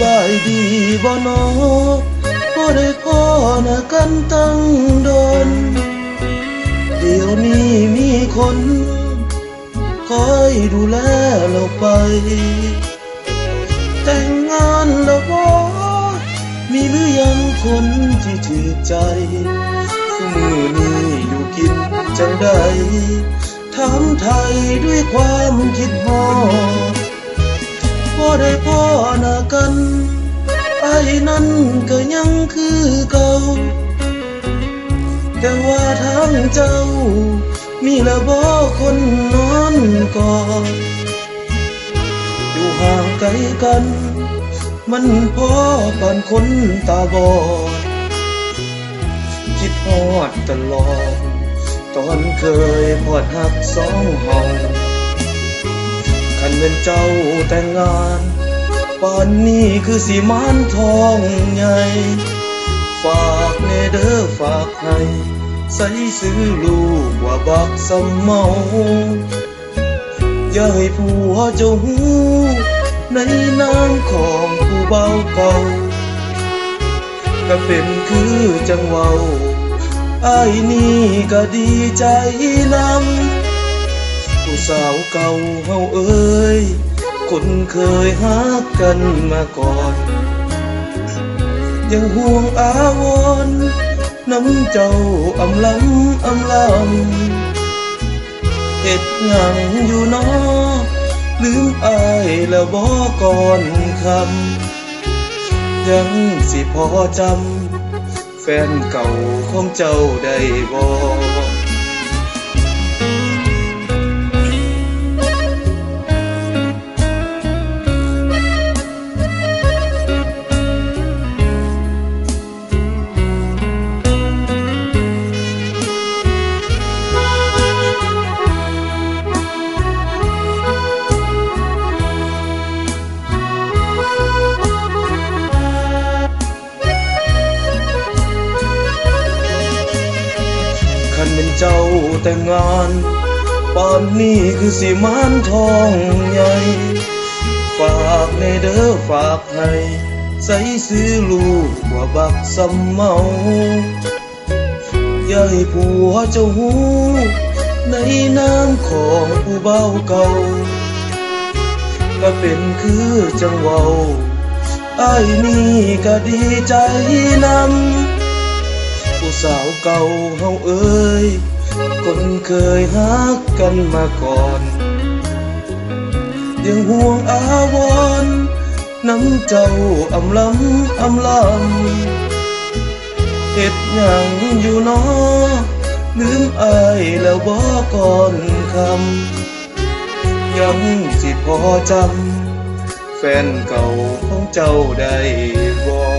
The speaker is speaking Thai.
บายดีบ่นอบ่ได้พ่อนะกันตั้งโดน เดี๋ยวนี้มีคนคอยดูแลเราไป แต่งงานแล้วบ่มีหรือยังคนที่ถือใจคือมือนี้อยู่กินจังใดถามไทยด้วยความคิดฮอด บ่ได้พ่อหน้ากันไอ้นั้นก็ยังคือเก่า แต่ว่าทางเจ้า มีละบ่คนนอนกอดอยู่ห่างไกลกัน มันพอปานคนตาบอด คิดฮอดตลอด ตอนเคยพอดหักสองห้อง คันเป็นเจ้าแต่งงานป่านนี้คือสีมานทองใหญ่ ฝากเนเด้อฝากให้ใส่ซื้อลูกว่าบักสมเมา อย่าให้ผัวเจ้าหูในนามของผู้เบาเก่าก็เป็นคือจังเว้าไอ้นี่ก็ดีใจนำ สาวเก่าเฮาเอ้ย คนเคยฮักกันมาก่อน ยังห่วงอาวรน้ำเจ้าอำลำอำลำเฮ็ดหยังอยู่นอลืมอายแล้วบ่ก่อนคำ ยังสิพอจำ แฟนเก่าของเจ้าได้บ่คัน เจ้าแต่งงานป่านนี้คือสิมานทองใหญ่ฝากในเด้อฝากให้ใส่ซื้อลูกว่าบักสำเมาอย่าให้ผัวเจ้าหูในนามของผู้เบาเก่าก็เป็นคือจังเว้าไอ้นี่ก็ดีใจนำ สาวเก่าเฮาเอ้ย คนเคยฮักกันมาก่อน ยังห่วงอาวรน้ำเจ้าอำลำอำลำเฮ็ดหยังอยู่นอลืมอายแล้วบ่ก่อนคำยังสิพอจำแฟนเก่าของเจ้าได้บ่